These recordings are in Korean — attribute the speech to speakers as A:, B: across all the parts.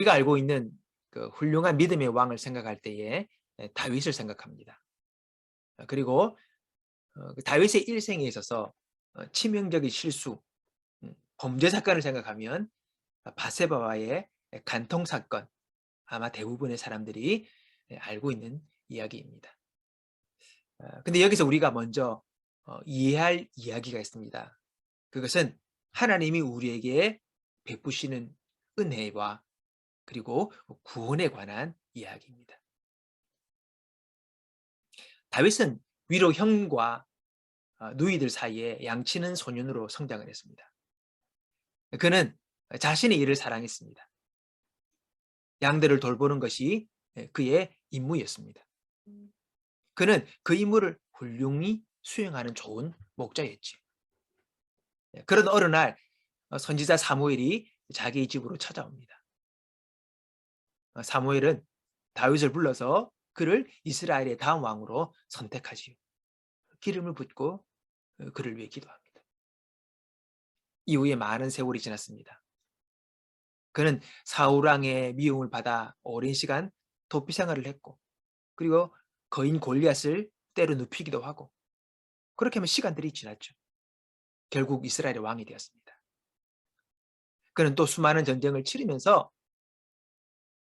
A: 우리가 알고 있는 그 훌륭한 믿음의 왕을 생각할 때에 예, 다윗을 생각합니다. 어, 그리고 어, 그 다윗의 일생에 있어서 어, 치명적인 실수, 음, 범죄 사건을 생각하면 바세바와의 간통 사건 아마 대부분의 사람들이 예, 알고 있는 이야기입니다. 어, 근데 여기서 우리가 먼저 어, 이해할 이야기가 있습니다. 그것은 하나님이 우리에게 베푸시는 은혜와 그리고 구원에 관한 이야기입니다. 다윗은 위로 형과 어, 누이들 사이에 양치는 소년으로 성장을 했습니다. 그는 자신의 일을 사랑했습니다. 양들을 돌보는 것이 예, 그의 임무였습니다. 그는 그 임무를 훌륭히 수행하는 좋은 목자였지. 예, 그런 어느 날 어, 선지자 사무엘이 자기 집으로 찾아옵니다. 어, 사무엘은 다윗을 불러서 그를 이스라엘의 다음 왕으로 선택하지요. 기름을 붓고 어, 그를 위해 기도합니다. 이후에 많은 세월이 지났습니다. 그는 사울왕의 미움을 받아 오랜 시간 도피 생활을 했고 그리고 거인 골리앗을 때로 눕히기도 하고 그렇게 하면 시간들이 지났죠. 결국 이스라엘의 왕이 되었습니다. 그는 또 수많은 전쟁을 치르면서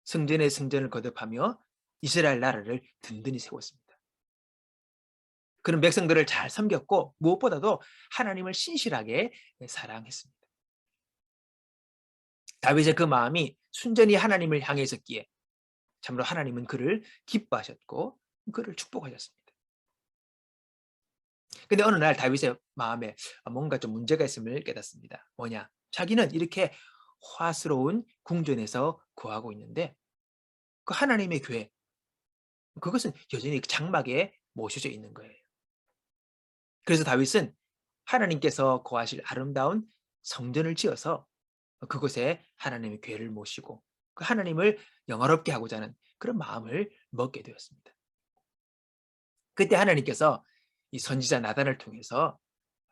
A: 승전의 승전을 거듭하며 이스라엘 나라를 든든히 세웠습니다. 그는 백성들을 잘 섬겼고 무엇보다도 하나님을 신실하게 사랑했습니다. 다윗의 그 마음이 순전히 하나님을 향해 있었기에 참으로 하나님은 그를 기뻐하셨고 그를 축복하셨습니다. 근데 어느 날 다윗의 마음에 뭔가 좀 문제가 있음을 깨닫습니다. 뭐냐? 자기는 이렇게 화스러운 궁전에서 거하고 있는데 그 하나님의 교회 그것은 여전히 장막에 모셔져 있는 거예요. 그래서 다윗은 하나님께서 거하실 아름다운 성전을 지어서 그곳에 하나님의 교회를 모시고 그 하나님을 영화롭게 하고자 하는 그런 마음을 먹게 되었습니다. 그때 하나님께서 이 선지자 나단을 통해서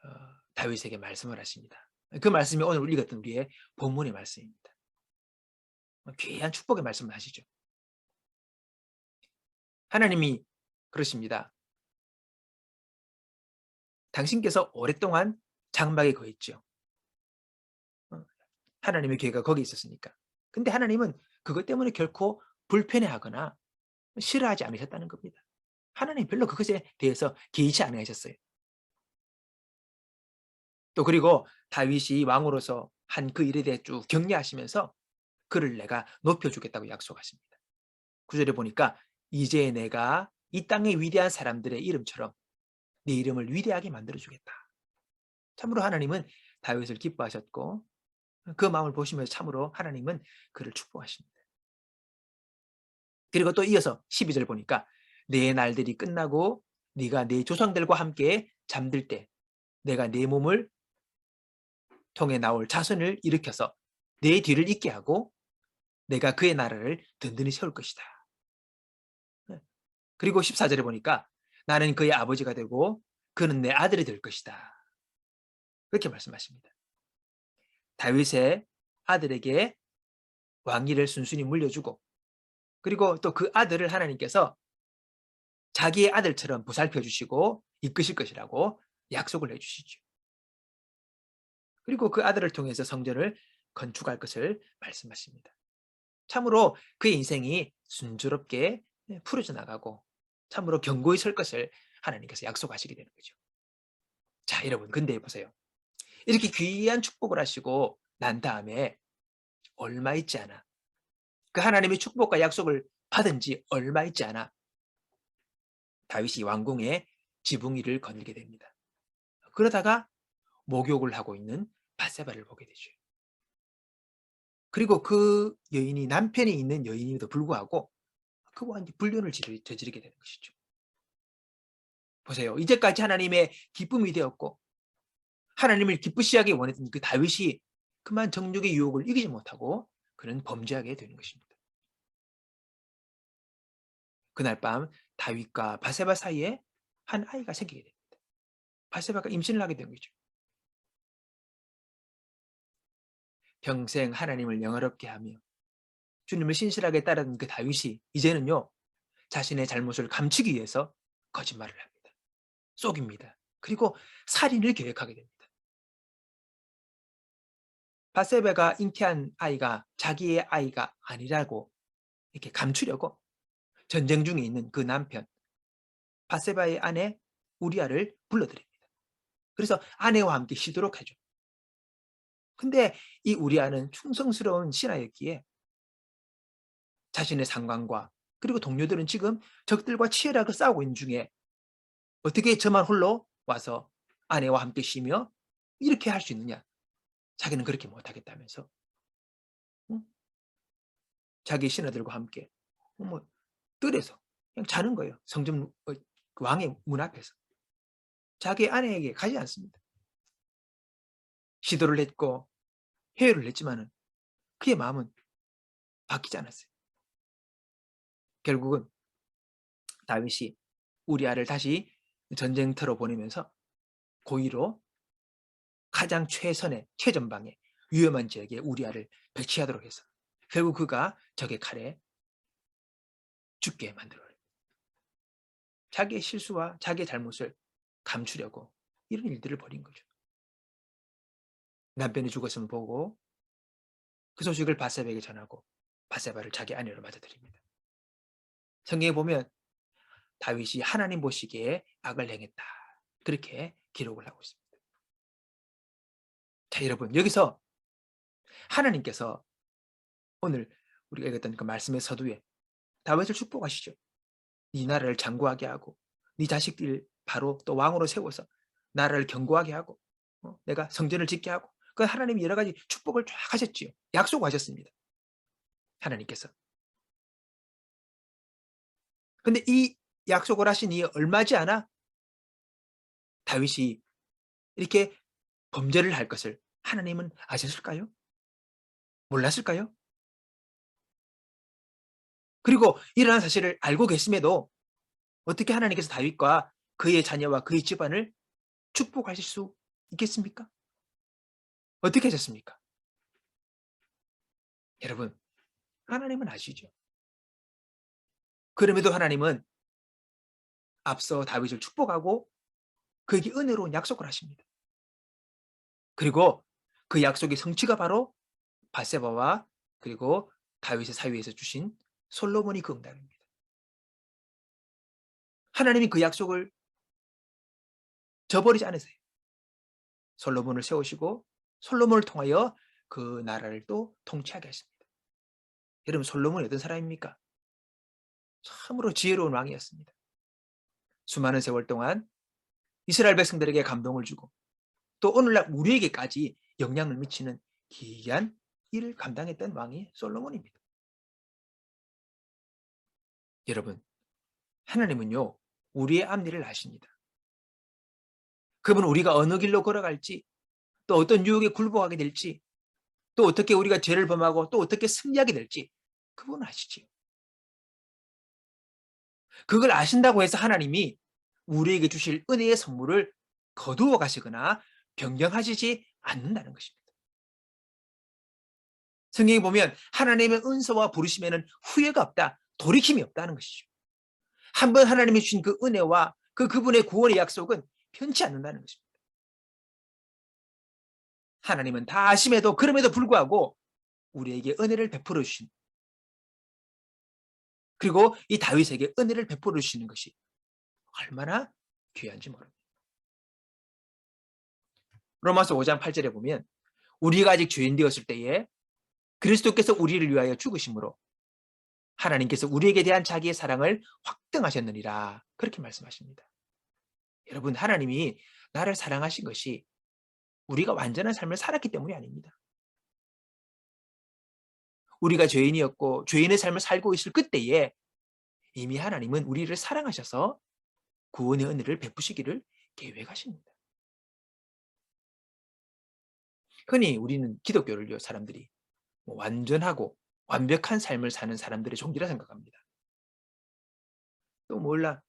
A: 어, 다윗에게 말씀을 하십니다. 그 말씀이 오늘 읽었던 우리의 본문의 말씀입니다. 귀한 축복의 말씀을 하시죠. 하나님이 그러십니다. 당신께서 오랫동안 장막에 거했죠. 어, 하나님의 교회가 거기 있었으니까. 근데 하나님은 그것 때문에 결코 불편해하거나 싫어하지 않으셨다는 겁니다. 하나님 별로 그것에 대해서 개의치 않으셨어요. 또 그리고 다윗이 왕으로서 한 그 일에 대해 쭉 격려하시면서 그를 내가 높여주겠다고 약속하십니다. 구절에 보니까 이제 내가 이 땅의 위대한 사람들의 이름처럼 네 이름을 위대하게 만들어주겠다. 참으로 하나님은 다윗을 기뻐하셨고 그 마음을 보시면서 참으로 하나님은 그를 축복하십니다. 그리고 또 이어서 12절 보니까 내 날들이 끝나고 네가 네 조상들과 함께 잠들 때 내가 네 몸을 통해 나올 자손을 일으켜서 내 뒤를 잇게 하고 내가 그의 나라를 든든히 세울 것이다. 네. 그리고 14절에 보니까 나는 그의 아버지가 되고 그는 내 아들이 될 것이다. 그렇게 말씀하십니다. 다윗의 아들에게 왕위를 순순히 물려주고 그리고 또 그 아들을 하나님께서 자기의 아들처럼 보살펴 주시고 이끄실 것이라고 약속을 해 주시죠. 그리고 그 아들을 통해서 성전을 건축할 것을 말씀하십니다. 참으로 그의 인생이 순조롭게 풀어져 나가고 참으로 견고히 설 것을 하나님께서 약속하시게 되는 거죠. 자, 여러분, 근데 보세요. 이렇게 귀한 축복을 하시고 난 다음에 얼마 있지 않아. 그 하나님의 축복과 약속을 받은 지 얼마 있지 않아. 다윗이 왕궁에 지붕 위를 거닐게 됩니다. 그러다가 목욕을 하고 있는 바세바를 보게 되죠. 그리고 그 여인이 남편이 있는 여인임에도 불구하고 그와 이제 불륜을 저지르게 되는 것이죠. 보세요. 이제까지 하나님의 기쁨이 되었고 하나님을 기쁘시하게 원했던 그 다윗이 그만 정욕의 유혹을 이기지 못하고 그는 범죄하게 되는 것입니다. 그날 밤 다윗과 바세바 사이에 한 아이가 생기게 됩니다. 바세바가 임신을 하게 된 거죠. 평생 하나님을 영화롭게 하며 주님을 신실하게 따르는 그 다윗이 이제는요 자신의 잘못을 감추기 위해서 거짓말을 합니다. 속입니다. 그리고 살인을 계획하게 됩니다. 바세베가 잉태한 아이가 자기의 아이가 아니라고 이렇게 감추려고 전쟁 중에 있는 그 남편 바세바의 아내 우리아를 불러들입니다. 그래서 아내와 함께 쉬도록 하죠. 근데 이 우리아는 충성스러운 신하였기에 자신의 상관과 그리고 동료들은 지금 적들과 치열하게 싸우고 있는 중에 어떻게 저만 홀로 와서 아내와 함께 쉬며 이렇게 할 수 있느냐? 자기는 그렇게 못하겠다면서 응? 자기 신하들과 함께 뭐 뜰에서 그냥 자는 거예요. 성전 어, 그 왕의 문 앞에서 자기 아내에게 가지 않습니다. 시도를 했고 회유를 했지만은 그의 마음은 바뀌지 않았어요. 결국은 다윗이 우리아를 다시 전쟁터로 보내면서 고의로 가장 최선의 최전방에 위험한 지역에 우리아를 배치하도록 해서 결국 그가 적의 칼에 죽게 만들어요. 자기의 실수와 자기의 잘못을 감추려고 이런 일들을 벌인 거죠. 남편이 죽었음을 보고 그 소식을 바세바에게 전하고 바세바를 자기 아내로 맞아들입니다. 성경에 보면 다윗이 하나님 보시기에 악을 행했다. 그렇게 기록을 하고 있습니다. 자, 여러분, 여기서 하나님께서 오늘 우리가 읽었던 그 말씀의 서두에 다윗을 축복하시죠. 네 나라를 장구하게 하고 네 자식들 바로 또 왕으로 세워서 나라를 견고하게 하고 어, 내가 성전을 짓게 하고 그 하나님이 여러 가지 축복을 쫙 하셨지요. 약속하셨습니다. 하나님께서. 근데 이 약속을 하시니 얼마지 않아 다윗이 이렇게 범죄를 할 것을 하나님은 아셨을까요? 몰랐을까요? 그리고 일어난 사실을 알고 계심에도 어떻게 하나님께서 다윗과 그의 자녀와 그의 집안을 축복하실 수 있겠습니까? 어떻게 하셨습니까? 여러분, 하나님은 아시죠? 그럼에도 하나님은 앞서 다윗을 축복하고 그에게 은혜로운 약속을 하십니다. 그리고 그 약속의 성취가 바로 바세바와 그리고 다윗의 사위에서 주신 솔로몬이 그 응답입니다. 하나님이 그 약속을 저버리지 않으세요. 솔로몬을 세우시고 솔로몬을 통하여 그 나라를 또 통치하게 하십니다. 여러분 솔로몬이 어떤 사람입니까? 참으로 지혜로운 왕이었습니다. 수많은 세월 동안 이스라엘 백성들에게 감동을 주고 또 오늘날 우리에게까지 영향을 미치는 기이한 일을 감당했던 왕이 솔로몬입니다. 여러분, 하나님은요, 우리의 앞일을 아십니다. 그분 우리가 어느 길로 걸어갈지, 또 어떤 유혹에 굴복하게 될지, 또 어떻게 우리가 죄를 범하고 또 어떻게 승리하게 될지, 그분 아시지요. 그걸 아신다고 해서 하나님이 우리에게 주실 은혜의 선물을 거두어 가시거나 변경하시지 않는다는 것입니다. 성경에 보면 하나님의 은서와 부르심에는 후회가 없다, 돌이킴이 없다는 것이죠. 한 번 하나님이 주신 그 은혜와 그 그분의 구원의 약속은 변치 않는다는 것입니다. 하나님은 다 아심에도 그럼에도 불구하고 우리에게 은혜를 베풀어 주신 그리고 이 다윗에게 은혜를 베풀어 주시는 것이 얼마나 귀한지 모릅니다. 로마서 5장 8절에 보면 우리가 아직 죄인 되었을 때에 그리스도께서 우리를 위하여 죽으심으로 하나님께서 우리에게 대한 자기의 사랑을 확증하셨느니라 그렇게 말씀하십니다. 여러분 하나님이 나를 사랑하신 것이 우리가 완전한 삶을 살았기 때문이 아닙니다. 우리가 죄인이었고 죄인의 삶을 살고 있을 그때에 이미 하나님은 우리를 사랑하셔서 구원의 은혜를 베푸시기를 계획하십니다. 흔히 우리는 기독교를요 사람들이 뭐 완전하고 완벽한 삶을 사는 사람들의 종기라 생각합니다. 또 몰라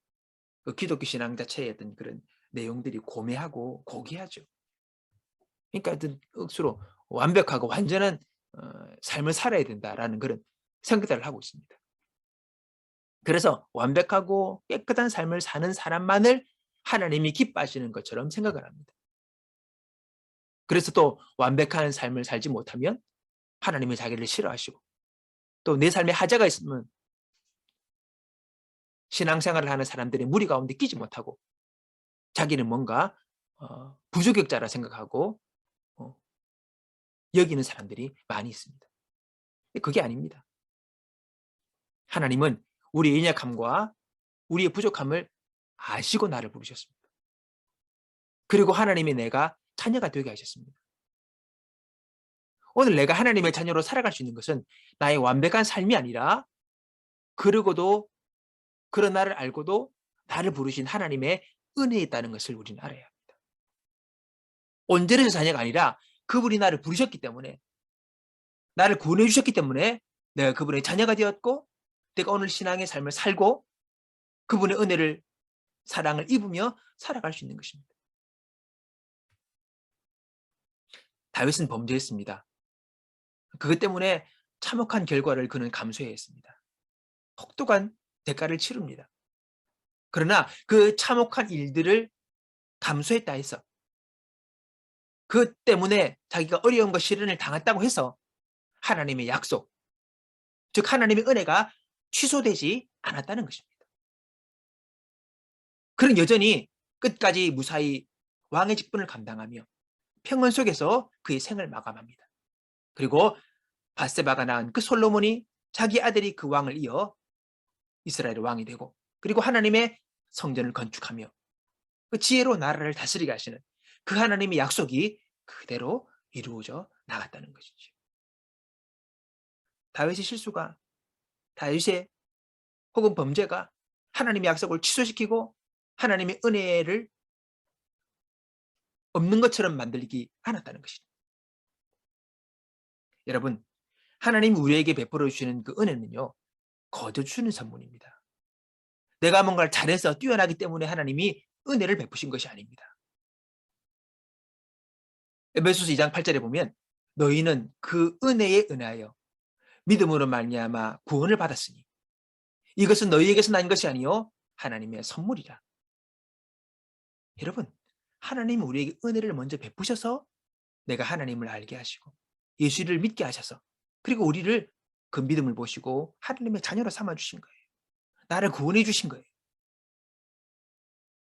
A: 그 기독교 신앙 자체의 어떤 그런 내용들이 고매하고 고귀하죠. 그러니까 어떤 억수로 완벽하고 완전한 어, 삶을 살아야 된다라는 그런 성격들을 하고 있습니다. 그래서 완벽하고 깨끗한 삶을 사는 사람만을 하나님이 기뻐하시는 것처럼 생각을 합니다. 그래서 또 완벽한 삶을 살지 못하면 하나님이 자기를 싫어하시고 또 내 삶에 하자가 있으면 신앙생활을 하는 사람들의 무리 가운데 끼지 못하고 자기는 뭔가 어, 부조격자라 생각하고 어, 여기는 사람들이 많이 있습니다. 그게 아닙니다. 하나님은 우리의 연약함과 우리의 부족함을 아시고 나를 부르셨습니다. 그리고 하나님이 내가 자녀가 되게 하셨습니다. 오늘 내가 하나님의 자녀로 살아갈 수 있는 것은 나의 완벽한 삶이 아니라 그러고도 그런 나를 알고도 나를 부르신 하나님의 은혜에 있다는 것을 우리는 알아야 합니다. 온전해서 자녀가 아니라 그분이 나를 부르셨기 때문에 나를 구원해 주셨기 때문에 내가 그분의 자녀가 되었고 내가 오늘 신앙의 삶을 살고 그분의 은혜를 사랑을 입으며 살아갈 수 있는 것입니다. 다윗은 범죄했습니다. 그것 때문에 참혹한 결과를 그는 감수해야 했습니다. 혹독한 대가를 치릅니다. 그러나 그 참혹한 일들을 감수했다 해서 그 때문에 자기가 것 실현을 당했다고 해서 하나님의 약속, 즉 하나님의 은혜가 취소되지 않았다는 것입니다. 그는 여전히 끝까지 무사히 왕의 직분을 감당하며 평원 속에서 그의 생을 마감합니다. 그리고 바세바가 낳은 그 솔로몬이 자기 아들이 그 왕을 이어 이스라엘의 왕이 되고 그리고 하나님의 성전을 건축하며 그 지혜로 나라를 다스리게 하시는 그 하나님의 약속이 그대로 이루어져 나갔다는 것이죠. 다윗의 실수가 다윗의 혹은 범죄가 하나님의 약속을 취소시키고 하나님의 은혜를 없는 것처럼 만들기 않았다는 것이죠. 여러분, 하나님 우리에게 베풀어 주시는 그 은혜는요, 거저 주는 선물입니다. 내가 뭔가를 잘해서 뛰어나기 때문에 하나님이 은혜를 베푸신 것이 아닙니다. 에베소서 2장 8절에 보면 너희는 그 은혜에 은하여 믿음으로 말미암아 구원을 받았으니 이것은 너희에게서 난 것이 아니요 하나님의 선물이라. 여러분, 하나님은 우리에게 은혜를 먼저 베푸셔서 내가 하나님을 알게 하시고 예수를 믿게 하셔서 그리고 우리를 그 믿음을 보시고 하나님의 자녀로 삼아 주신 거예요. 나를 구원해 주신 거예요.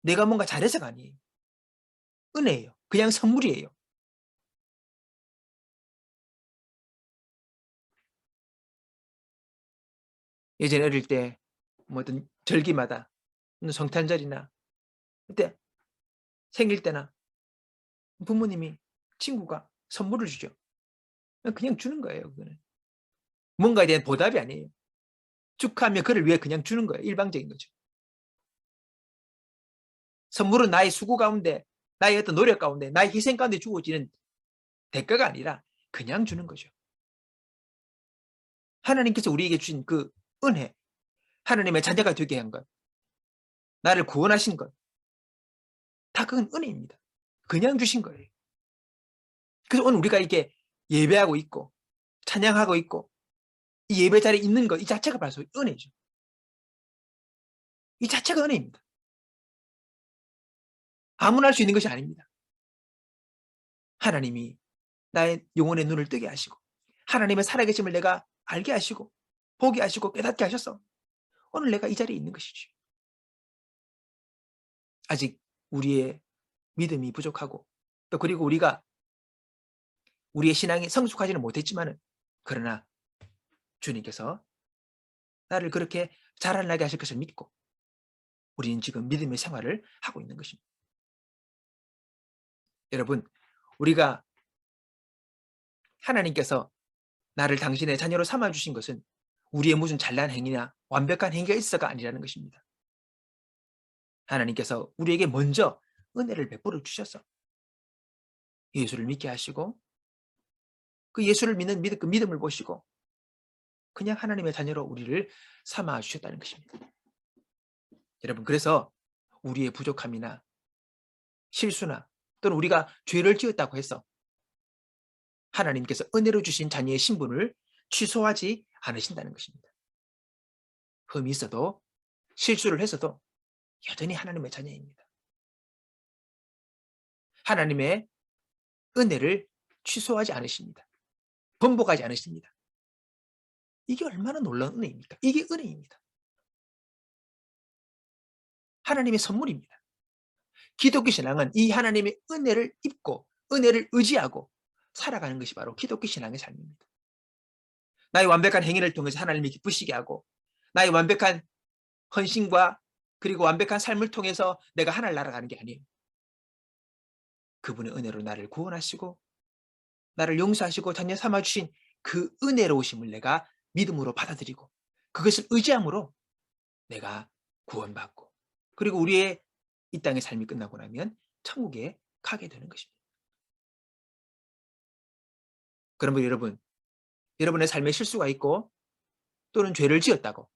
A: 내가 뭔가 잘해서가 아니에요. 은혜예요. 그냥 선물이에요. 예전에 어릴 때 뭐 어떤 절기마다 성탄절이나 그때 생길 때나 부모님이 친구가 선물을 주죠. 그냥 주는 거예요. 그거는 뭔가에 대한 보답이 아니에요. 축하하며 그를 위해 그냥 주는 거예요. 일방적인 거죠. 선물은 나의 수고 가운데, 나의 어떤 노력 가운데, 나의 희생 가운데 주어지는 대가가 아니라 그냥 주는 거죠. 하나님께서 우리에게 주신 그 은혜, 하나님의 자녀가 되게 한 것, 나를 구원하신 것, 다 그건 은혜입니다. 그냥 주신 거예요. 그래서 오늘 우리가 이렇게 예배하고 있고, 찬양하고 있고, 이 예배 자리에 있는 것, 이 자체가 바로 은혜죠. 이 자체가 은혜입니다. 아무나 할 수 있는 것이 아닙니다. 하나님이 나의 영혼의 눈을 뜨게 하시고, 하나님의 살아계심을 내가 알게 하시고, 보게 하시고, 깨닫게 하셔서, 오늘 내가 이 자리에 있는 것이죠. 아직 우리의 믿음이 부족하고, 또 그리고 우리가 우리의 신앙이 성숙하지는 못했지만은, 그러나 주님께서 나를 그렇게 자라나게 하실 것을 믿고 우리는 지금 믿음의 생활을 하고 있는 것입니다. 여러분, 우리가 하나님께서 나를 당신의 자녀로 삼아 주신 것은 우리의 무슨 잘난 행위나 완벽한 행위가 있어가 아니라는 것입니다. 하나님께서 우리에게 먼저 은혜를 베풀어 주셔서 예수를 믿게 하시고 그 예수를 믿는 믿음, 그 믿음을 보시고 그냥 하나님의 자녀로 우리를 삼아 주셨다는 것입니다. 여러분, 그래서 우리의 부족함이나 실수나 또는 우리가 죄를 지었다고 해서 하나님께서 은혜로 주신 자녀의 신분을 취소하지 않으신다는 것입니다. 흠이 있어도 실수를 했어도 여전히 하나님의 자녀입니다. 하나님의 은혜를 취소하지 않으십니다. 번복하지 않으십니다. 이게 얼마나 놀라운 은혜입니까? 이게 은혜입니다. 하나님의 선물입니다. 기독교 신앙은 이 하나님의 은혜를 입고 은혜를 의지하고 살아가는 것이 바로 기독교 신앙의 삶입니다. 나의 완벽한 행위를 통해서 하나님이 기쁘시게 하고 나의 완벽한 헌신과 그리고 완벽한 삶을 통해서 내가 하나를 날아가는 게 아니에요. 그분의 은혜로 나를 구원하시고 나를 용서하시고 자녀 삼아 주신 그 은혜로우심을 내가 믿음으로 받아들이고 그것을 의지함으로 내가 구원받고 그리고 우리의 이 땅의 삶이 끝나고 나면 천국에 가게 되는 것입니다. 그러면 여러분, 여러분의 삶에 실수가 있고 또는 죄를 지었다고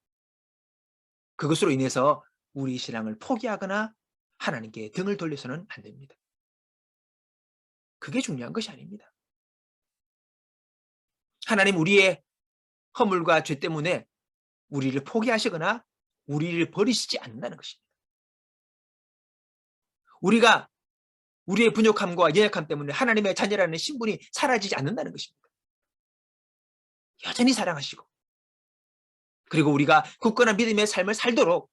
A: 그것으로 인해서 우리 신앙을 포기하거나 하나님께 등을 돌려서는 안 됩니다. 그게 중요한 것이 아닙니다. 하나님 우리의 허물과 죄 때문에 우리를 포기하시거나 우리를 버리시지 않는다는 것입니다. 우리가 우리의 부족함과 연약함 때문에 하나님의 자녀라는 신분이 사라지지 않는다는 것입니다. 여전히 사랑하시고 그리고 우리가 굳건한 믿음의 삶을 살도록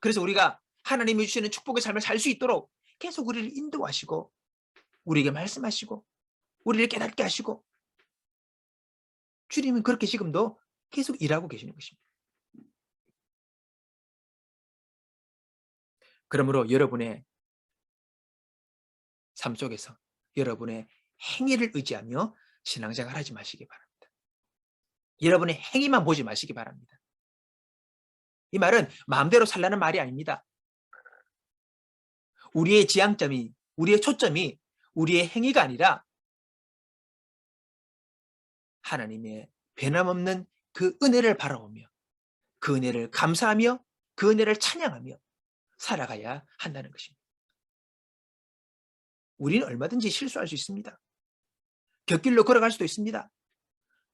A: 그래서 우리가 하나님이 주시는 축복의 삶을 살 수 있도록 계속 우리를 인도하시고 우리에게 말씀하시고 우리를 깨닫게 하시고 주님은 그렇게 지금도 계속 일하고 계시는 것입니다. 그러므로 여러분의 삶 속에서 여러분의 행위를 의지하며 신앙생활 하지 마시기 바랍니다. 여러분의 행위만 보지 마시기 바랍니다. 이 말은 마음대로 살라는 말이 아닙니다. 우리의 지향점이, 우리의 초점이 우리의 행위가 아니라 하나님의 변함없는 그 은혜를 바라보며 그 은혜를 감사하며 그 은혜를 찬양하며 살아가야 한다는 것입니다. 우리는 얼마든지 실수할 수 있습니다. 곁길로 걸어갈 수도 있습니다.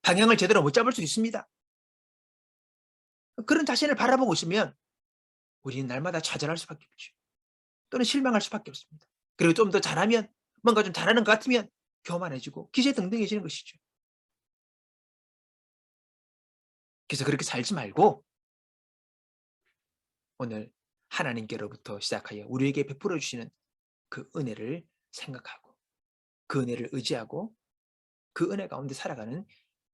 A: 방향을 제대로 못 잡을 수 있습니다. 그런 자신을 바라보고 있으면 우리는 날마다 좌절할 수밖에 없죠. 또는 실망할 수밖에 없습니다. 그리고 좀 더 잘하면 뭔가 좀 잘하는 것 같으면 교만해지고 기세등등해지는 것이죠. 그래서 그렇게 살지 말고 오늘 하나님께로부터 시작하여 우리에게 베풀어 주시는 그 은혜를 생각하고 그 은혜를 의지하고 그 은혜 가운데 살아가는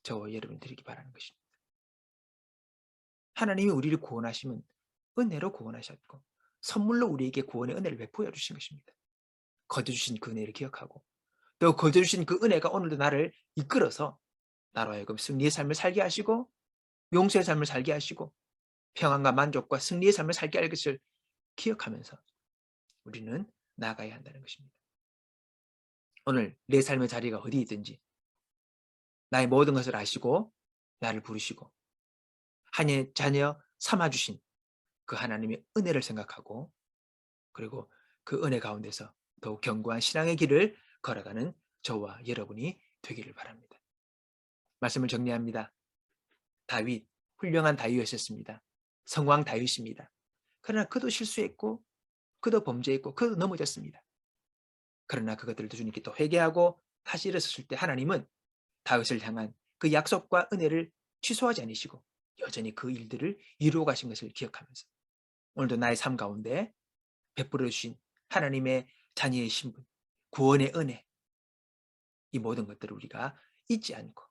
A: 저와 여러분 들이기 바라는 것입니다. 하나님이 우리를 구원하시면 은혜로 구원하셨고 선물로 우리에게 구원의 은혜를 베풀어 주신 것입니다. 거둬주신 그 은혜를 기억하고 또 거둬주신 그 은혜가 오늘도 나를 이끌어서 나로 하여금 승리의 삶을 살게 하시고 용서의 삶을 살게 하시고 평안과 만족과 승리의 삶을 살게 할 것을 기억하면서 우리는 나가야 한다는 것입니다. 오늘 내 삶의 자리가 어디 있든지 나의 모든 것을 아시고 나를 부르시고 한의 자녀 삼아주신 그 하나님의 은혜를 생각하고 그리고 그 은혜 가운데서 더욱 견고한 신앙의 길을 걸어가는 저와 여러분이 되기를 바랍니다. 말씀을 정리합니다. 다윗, 훌륭한 다윗이었습니다. 성왕 다윗입니다. 그러나 그도 실수했고 그도 범죄했고 그도 넘어졌습니다. 그러나 그것들도 주님께 또 회개하고 다시 일어섰을 때 하나님은 다윗을 향한 그 약속과 은혜를 취소하지 않으시고 여전히 그 일들을 이루어 가신 것을 기억하면서 오늘도 나의 삶 가운데 베풀어 주신 하나님의 자녀의 신분, 구원의 은혜 이 모든 것들을 우리가 잊지 않고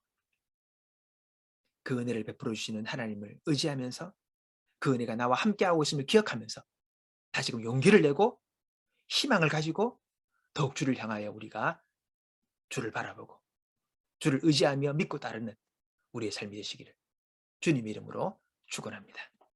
A: 그 은혜를 베풀어 주시는 하나님을 의지하면서 그 은혜가 나와 함께하고 있음을 기억하면서 다시금 용기를 내고 희망을 가지고 더욱 주를 향하여 우리가 주를 바라보고 주를 의지하며 믿고 따르는 우리의 삶이 되시기를 주님 이름으로 축원합니다.